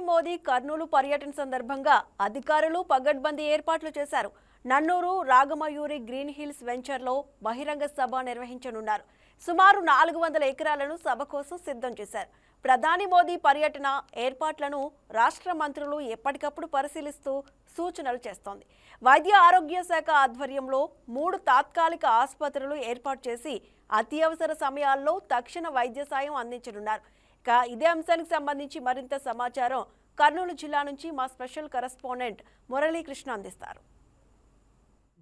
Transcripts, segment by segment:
ప్రధాని మోదీ కర్నూలు పర్యటన సందర్భంగా అధికారులు పగడ్బందీ ఏర్పాట్లు చేశారు. నన్నూరు రాగమయూరి గ్రీన్ హిల్స్ వెంచర్లో బహిరంగ సభ నిర్వహించనున్నారు. సుమారు నాలుగు వందల ఎకరాలను సభ కోసం సిద్ధం చేశారు. ప్రధాని మోదీ పర్యటన ఏర్పాట్లను రాష్ట్ర మంత్రులు ఎప్పటికప్పుడు పరిశీలిస్తూ సూచనలు చేస్తోంది. వైద్య ఆరోగ్య శాఖ ఆధ్వర్యంలో మూడు తాత్కాలిక ఆసుపత్రులు ఏర్పాటు చేసి అత్యవసర సమయాల్లో తక్షణ వైద్య సాయం అందించనున్నారు. ఇదే అంశానికి సంబంధించి మరింత సమాచారం కర్నూలు జిల్లా నుంచి మా స్పెషల్ కరెస్పాండెంట్ మురళీకృష్ణ అందిస్తారు.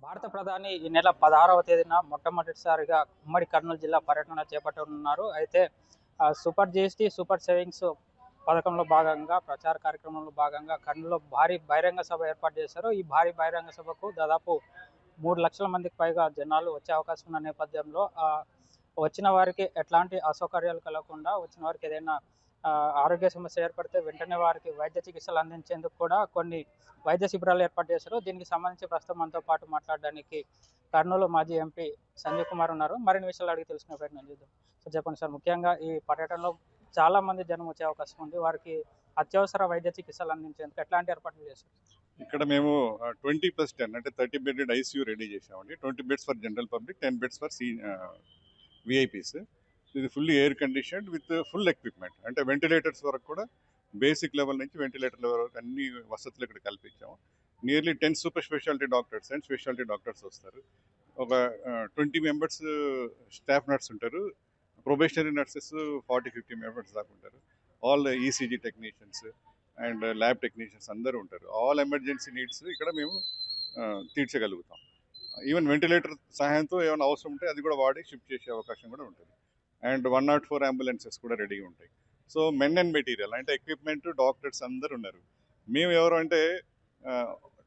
భారత ప్రధాని ఈ నెల పదహారవ తేదీన మొట్టమొదటిసారిగా ఉమ్మడి కర్నూలు జిల్లా పర్యటన చేపట్టనున్నారు. అయితే సూపర్ జిఎస్టీ సూపర్ సేవింగ్స్ పథకంలో భాగంగా ప్రచార కార్యక్రమంలో భాగంగా కర్నూలులో భారీ బహిరంగ సభ ఏర్పాటు చేశారు. ఈ భారీ బహిరంగ సభకు దాదాపు మూడు లక్షల మందికి పైగా జనాలు వచ్చే అవకాశం ఉన్న నేపథ్యంలో వచ్చిన వారికి ఎట్లాంటి అసౌకర్యాలు కలగకుండా వచ్చిన వారికి ఏదైనా ఆరోగ్య సమస్య ఏర్పడితే వెంటనే వారికి వైద్య చికిత్సలు అందించేందుకు కూడా కొన్ని వైద్య శిబిరాలు ఏర్పాటు చేశారు. దీనికి సంబంధించి ప్రస్తుతం మనతో పాటు మాట్లాడడానికి కర్నూలు మాజీ ఎంపీ సంజయ్ కుమార్ ఉన్నారు. మరిన్ని విషయాలు అడిగి తెలుసుకునే ప్రయత్నం చేద్దాం. సో చెప్పండి సార్ ముఖ్యంగా ఈ పర్యటనలో చాలా మంది జనం వచ్చే అవకాశం ఉంది. వారికి అత్యవసర వైద్య చికిత్సలు అందించేందుకు ఎట్లాంటి ఏర్పాట్లు చేశారు? ఇక్కడ మేము ట్వంటీ ప్లస్ టెన్ అంటే థర్టీ బెడెడ్ ఐసీయూ రెడీ చేసామండి twenty beds for general public ten beds for C VIPs ఇది fully air condition with full equipment అంటే వెంటిలేటర్స్ వరకు కూడా బేసిక్ లెవెల్ నుంచి వెంటిలేటర్ లెవెల్ వరకు అన్ని వసతులు ఇక్కడ కల్పించాము. Nearly ten super speciality doctors and speciality doctors వస్తారు. ఒక ట్వంటీ మెంబర్స్ స్టాఫ్ నర్స్ ఉంటారు. Probationary nurses forty fifty members దాకా ఉంటారు. All ECG technicians and lab technicians అందరూ ఉంటారు. ఆల్ ఎమర్జెన్సీ నీడ్స్ ఇక్కడ మేము తీర్చగలుగుతాం. ఈవెన్ వెంటిలేటర్ సహాయంతో ఏమైనా అవసరం ఉంటే అది కూడా వాడి షిఫ్ట్ చేసే అవకాశం కూడా ఉంటుంది. And one not four ambulances కూడా రెడీగా ఉంటాయి. సో మెన్ అండ్ మెటీరియల్ అంటే ఎక్విప్మెంట్ డాక్టర్స్ అందరు ఉన్నారు. మేము ఎవరు అంటే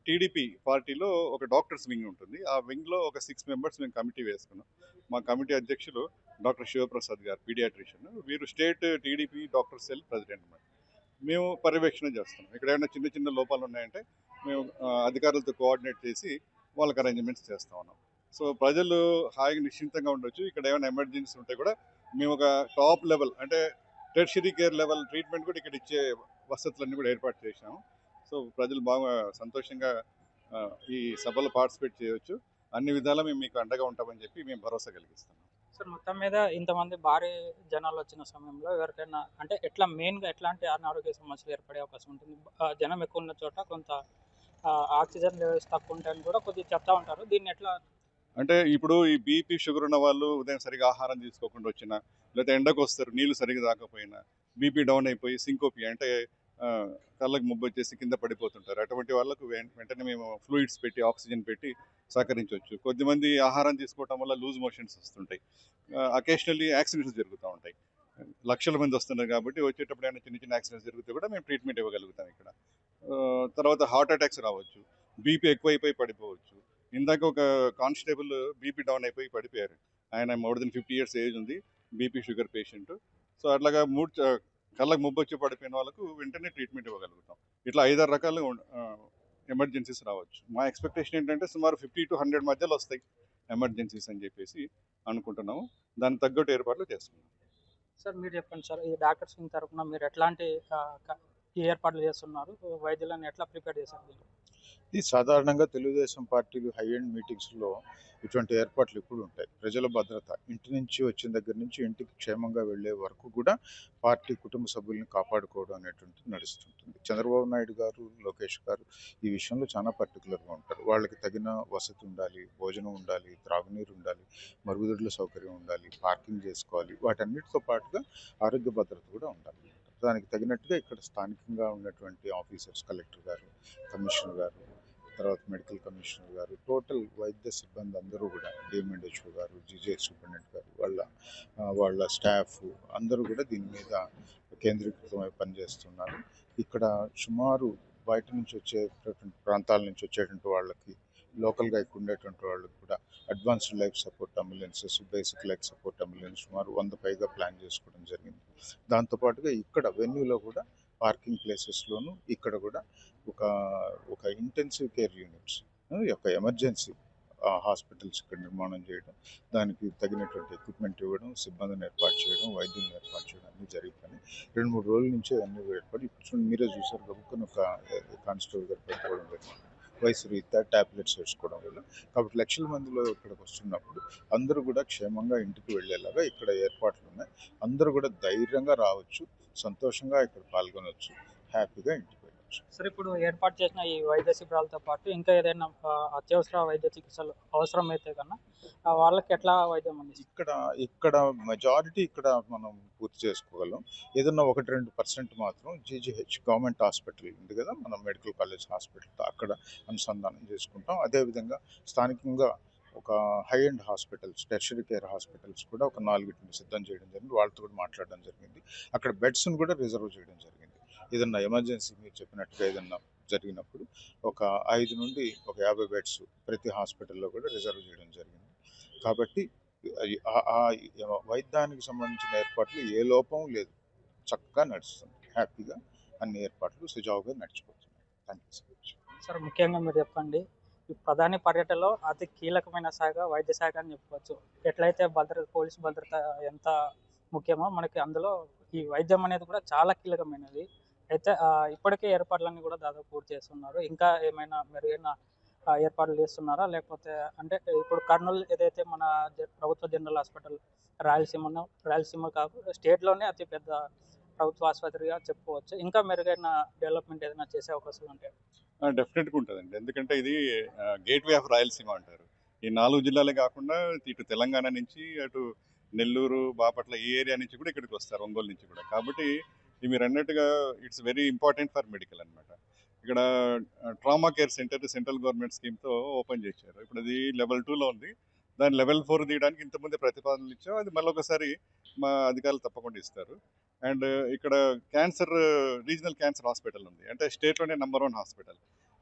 టీడీపీ పార్టీలో ఒక డాక్టర్స్ వింగ్ ఉంటుంది. ఆ వింగ్లో ఒక సిక్స్ మెంబర్స్ మేము కమిటీ వేసుకున్నాం. మా కమిటీ అధ్యక్షులు డాక్టర్ శివప్రసాద్ గారు పీడియాట్రిషియన్. వీరు state TDP doctor cell president అన్నమాట. మేము పర్యవేక్షణ చేస్తున్నాం. ఇక్కడ ఏమైనా చిన్న చిన్న లోపాలు ఉన్నాయంటే మేము అధికారులతో కోఆర్డినేట్ చేసి వాళ్ళకి అరేంజ్మెంట్స్ చేస్తూ ఉన్నాం. సో ప్రజలు హాయిగా నిశ్చింతంగా ఉండొచ్చు. ఇక్కడ ఏమైనా ఎమర్జెన్సీ ఉంటే కూడా మేము ఒక టాప్ లెవెల్ అంటే టెర్షరీ కేర్ లెవెల్ ట్రీట్మెంట్ కూడా ఇక్కడ ఇచ్చే వసతులన్నీ కూడా ఏర్పాటు చేశాము. సో ప్రజలు బాగా సంతోషంగా ఈ సభలో పార్టిసిపేట్ చేయవచ్చు అన్ని విధాలా మేము మీకు అండగా ఉంటామని చెప్పి మేము భరోసా కలిగిస్తున్నాం. సార్ మొత్తం మీద ఇంతమంది భారీ జనాలు వచ్చిన సమయంలో ఎవరికైనా అంటే ఎట్లా మెయిన్గా ఎట్లాంటి అనారోగ్య సమస్యలు ఏర్పడే అవకాశం ఉంటుంది? జనం ఎక్కువ ఉన్న చోట కొంత ఆక్సిజన్ లెవెల్స్ తక్కువ ఉంటాయని కూడా కొద్దిగా చెప్తా ఉంటారు. దీన్ని ఎట్లా అంటే ఇప్పుడు ఈ బీపీ షుగర్ ఉన్న వాళ్ళు ఉదయం సరిగా ఆహారం తీసుకోకుండా వచ్చినా లేకపోతే ఎండకు వస్తారు నీళ్ళు సరిగా దాకపోయినా బీపీ డౌన్ అయిపోయి సింకోపి అంటే కళ్ళకు ముబ్బు వచ్చేసి కింద పడిపోతుంటారు. అటువంటి వాళ్ళకు వెంటనే మేము ఫ్లూయిడ్స్ పెట్టి ఆక్సిజన్ పెట్టి సహకరించవచ్చు. కొద్దిమంది ఆహారం తీసుకోవటం వల్ల లూజ్ మోషన్స్ వస్తుంటాయి. అకేషనల్లీ యాక్సిడెంట్స్ జరుగుతూ ఉంటాయి. లక్షల మంది వస్తున్నారు కాబట్టి వచ్చేటప్పుడు ఏమైనా చిన్న చిన్న యాక్సిడెంట్స్ జరిగితే కూడా మేము ట్రీట్మెంట్ ఇవ్వగలుగుతాం ఇక్కడ. తర్వాత హార్ట్ అటాక్స్ రావచ్చు. బీపీ ఎక్కువైపోయి పడిపోవచ్చు. ఇందాక ఒక కానిస్టేబుల్ బీపీ డౌన్ అయిపోయి పడిపోయారు. ఆయన more than fifty years age ఉంది బీపీ షుగర్ పేషెంట్. సో అట్లాగా మూడు కళ్ళకు ముబ్బొచ్చి పడిపోయిన వాళ్ళకు వెంటనే ట్రీట్మెంట్ ఇవ్వగలుగుతాం. ఇట్లా ఐదారు రకాలు ఎమర్జెన్సీస్ రావచ్చు. మా ఎక్స్పెక్టేషన్ ఏంటంటే సుమారు ఫిఫ్టీ టు హండ్రెడ్ మధ్యలో వస్తాయి ఎమర్జెన్సీస్ అని చెప్పేసి అనుకుంటున్నాము. దానికి తగ్గట్టు ఏర్పాట్లు చేస్తున్నాం. సార్ మీరు చెప్పండి సార్ ఈ డాక్టర్స్ తరఫున మీరు ఎట్లాంటి ఈ ఏర్పాట్లు చేస్తున్నారు? వైద్యులను ఎట్లా ప్రిపేర్ చేశారు ఇది సాధారణంగా తెలుగుదేశం పార్టీలు హై ఎండ్ మీటింగ్స్లో ఇటువంటి ఏర్పాట్లు ఇప్పుడు ఉంటాయి. ప్రజల భద్రత ఇంటి నుంచి వచ్చిన దగ్గర నుంచి ఇంటికి క్షేమంగా వెళ్ళే వరకు కూడా పార్టీ కుటుంబ సభ్యుల్ని కాపాడుకోవడం అనేటువంటిది నడుస్తుంటుంది. చంద్రబాబు నాయుడు గారు లోకేష్ గారు ఈ విషయంలో చాలా పర్టికులర్గా ఉంటారు. వాళ్ళకి తగిన వసతి ఉండాలి భోజనం ఉండాలి త్రాగునీరు ఉండాలి మరుగుదొడ్ల సౌకర్యం ఉండాలి పార్కింగ్ చేసుకోవాలి వాటన్నిటితో పాటుగా ఆరోగ్య భద్రత కూడా ఉండాలి. దానికి తగినట్టుగా ఇక్కడ స్థానికంగా ఉన్నటువంటి ఆఫీసర్స్ కలెక్టర్ గారు కమిషనర్ గారు తర్వాత మెడికల్ కమిషనర్ గారు టోటల్ వైద్య సిబ్బంది అందరూ కూడా డిఎంఎండ్హెచ్ఓ గారు జీజే సూపరింటెండెంట్ గారు వాళ్ళ వాళ్ళ స్టాఫ్ అందరూ కూడా దీని మీద కేంద్రీకృతమై పనిచేస్తున్నారు. ఇక్కడ సుమారు బయట నుంచి వచ్చేటటువంటి ప్రాంతాల నుంచి వచ్చేటువంటి వాళ్ళకి లోకల్గా ఇక్కడ ఉండేటువంటి వాళ్ళకి కూడా advanced life support ambulances basic life support ambulance సుమారు వంద పైగా ప్లాన్ చేసుకోవడం జరిగింది. దాంతోపాటుగా ఇక్కడ వెన్యూలో కూడా పార్కింగ్ ప్లేసెస్లోను ఇక్కడ కూడా ఒక ఒక ఇంటెన్సివ్ కేర్ యూనిట్స్ యొక్క ఎమర్జెన్సీ హాస్పిటల్స్ ఇక్కడ నిర్మాణం చేయడం దానికి తగినటువంటి ఎక్విప్మెంట్ ఇవ్వడం సిబ్బందిని ఏర్పాటు చేయడం వైద్యులను ఏర్పాటు చేయడం అన్నీ జరిగిపోయి రెండు మూడు రోజుల నుంచే అన్నీ ఏర్పాటు ఇప్పుడు చూడండి మీరే చూసారు గబుక్కుని ఒక కానిస్టేబుల్ గారు పెట్టుకోవడం జరిగింది. వయసు రీత్యా ట్యాబ్లెట్స్ వేసుకోవడం వల్ల. కాబట్టి లక్షల మందిలో ఇక్కడికి వస్తున్నప్పుడు అందరూ కూడా క్షేమంగా ఇంటికి వెళ్ళేలాగా ఇక్కడ ఏర్పాట్లు ఉన్నాయి. అందరూ కూడా ధైర్యంగా రావచ్చు సంతోషంగా ఇక్కడ పాల్గొనవచ్చు హ్యాపీగా ఇంటికి సరే ఇప్పుడు ఏర్పాటు చేసిన ఈ వైద్య శిబిరాలతో పాటు ఇంకా ఏదైనా అత్యవసర వైద్య చికిత్సలు అవసరమైతే కన్నా వాళ్ళకి ఎట్లా వైద్యం అందిస్తారు? ఇక్కడ ఇక్కడ మెజారిటీ ఇక్కడ మనం పూర్తి చేసుకోగలం. ఏదన్నా ఒకటి రెండు పర్సెంట్ మాత్రం జీజీహెచ్ గవర్నమెంట్ హాస్పిటల్ ఉంది కదా మనం మెడికల్ కాలేజ్ హాస్పిటల్తో అక్కడ అనుసంధానం చేసుకుంటాం. అదేవిధంగా స్థానికంగా ఒక high and hospitals tertiary care hospitals కూడా ఒక నాలుగిటిని సిద్ధం చేయడం జరిగింది. వాళ్ళతో కూడా మాట్లాడడం జరిగింది. అక్కడ బెడ్స్ని కూడా రిజర్వ్ చేయడం జరిగింది. ఏదన్నా ఎమర్జెన్సీ మీరు చెప్పినట్టుగా ఏదన్నా జరిగినప్పుడు ఒక ఐదు నుండి ఒక యాభై బెడ్స్ ప్రతి హాస్పిటల్లో కూడా రిజర్వ్ చేయడం జరిగింది. కాబట్టి ఆ- వైద్యానికి సంబంధించిన ఏర్పాట్లు ఏ లోపం లేదు. చక్కగా నడుస్తుంది హ్యాపీగా అన్ని ఏర్పాట్లు సుజావుగా నడిచిపోతున్నాయి. Thank you so much sir ముఖ్యంగా మీరు చెప్పండి. ఈ ప్రధాని పర్యటనలో అతి కీలకమైన శాఖ వైద్య శాఖ అని చెప్పుకోవచ్చు ఎట్లయితే భద్రత పోలీస్ భద్రత ఎంత ముఖ్యమో మనకి అందులో ఈ వైద్యం అనేది కూడా చాలా కీలకమైనది. అయితే ఇప్పటికే ఏర్పాట్లన్నీ కూడా దాదాపు పూర్తి చేస్తున్నారు. ఇంకా ఏమైనా మెరుగైన ఏర్పాట్లు చేస్తున్నారా? లేకపోతే అంటే ఇప్పుడు కర్నూలు ఏదైతే మన ప్రభుత్వ జనరల్ హాస్పిటల్ రాయలసీమను రాయలసీమ కాదు స్టేట్లోనే అతి పెద్ద ప్రభుత్వ ఆసుపత్రిగా చెప్పుకోవచ్చు. ఇంకా మెరుగైన డెవలప్మెంట్ ఏదైనా చేసే అవకాశాలు ఉంటాయి డెఫినెట్గా ఉంటుందండి. ఎందుకంటే ఇది గేట్ వే ఆఫ్ రాయలసీమ అంటారు. ఈ నాలుగు జిల్లాలే కాకుండా ఇటు తెలంగాణ నుంచి అటు నెల్లూరు బాపట్ల ఈ ఏరియా నుంచి కూడా ఇక్కడికి వస్తారు ఒంగోలు నుంచి కూడా. కాబట్టి ఇవి మీరు అన్నట్టుగా it's very important for medical అన్నమాట. ఇక్కడ trauma care centre central government స్కీమ్తో open చేశారు. ఇప్పుడు అది లెవెల్ టూలో ఉంది. దాని లెవెల్ ఫోర్ తీయడానికి ఇంతకుముందే ప్రతిపాదనలు ఇచ్చాం. అది మళ్ళీ ఒకసారి మా అధికారులు తప్పకుండా ఇస్తారు. అండ్ ఇక్కడ క్యాన్సర్ రీజనల్ క్యాన్సర్ హాస్పిటల్ ఉంది. అంటే స్టేట్లోనే నెంబర్ వన్ హాస్పిటల్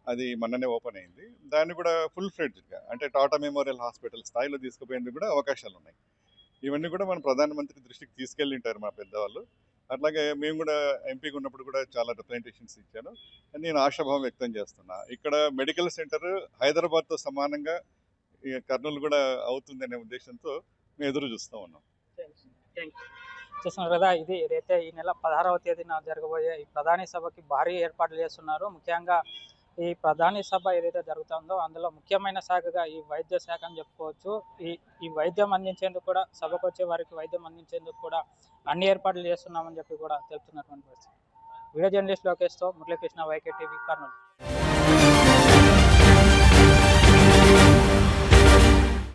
అది మొన్ననే ఓపెన్ అయింది. దాన్ని కూడా ఫుల్ ఫ్లెడ్జ్గా అంటే టాటా మెమోరియల్ హాస్పిటల్ స్థాయిలో తీసుకుపోయేందుకు కూడా అవకాశాలు ఉన్నాయి ఇవన్నీ కూడా మన ప్రధానమంత్రి దృష్టికి తీసుకెళ్ళింటారు మా పెద్దవాళ్ళు. అట్లాగే మేము కూడా ఎంపీగా ఉన్నప్పుడు కూడా చాలా రిప్రజెంటేషన్స్ ఇచ్చాను. నేను ఆశాభావం వ్యక్తం చేస్తున్నా. ఇక్కడ మెడికల్ సెంటర్ హైదరాబాద్తో సమానంగా ఈ కర్నూలు కూడా అవుతుందనే ఉద్దేశంతో మేము ఎదురు చూస్తూ ఉన్నాం. చూస్తున్నారు కదా ఇది ఏదైతే ఈ నెల పదహారవ తేదీన జరగబోయే ఈ ప్రధాని సభకి భారీ ఏర్పాట్లు చేస్తున్నారు. ముఖ్యంగా ఈ ప్రధాని సభ ఏదైతే జరుగుతుందో అందులో ముఖ్యమైన శాఖగా ఈ వైద్య శాఖ అని చెప్పుకోవచ్చు. ఈ ఈ వైద్యం అందించేందుకు కూడా సభకు వచ్చే వారికి వైద్యం అందించేందుకు కూడా అన్ని ఏర్పాట్లు చేస్తున్నామని చెప్పి కూడా తెలుపుతున్నటువంటి పరిస్థితి. Video journalist లోకేష్తో Muralikrishna Y K TV Kurnool.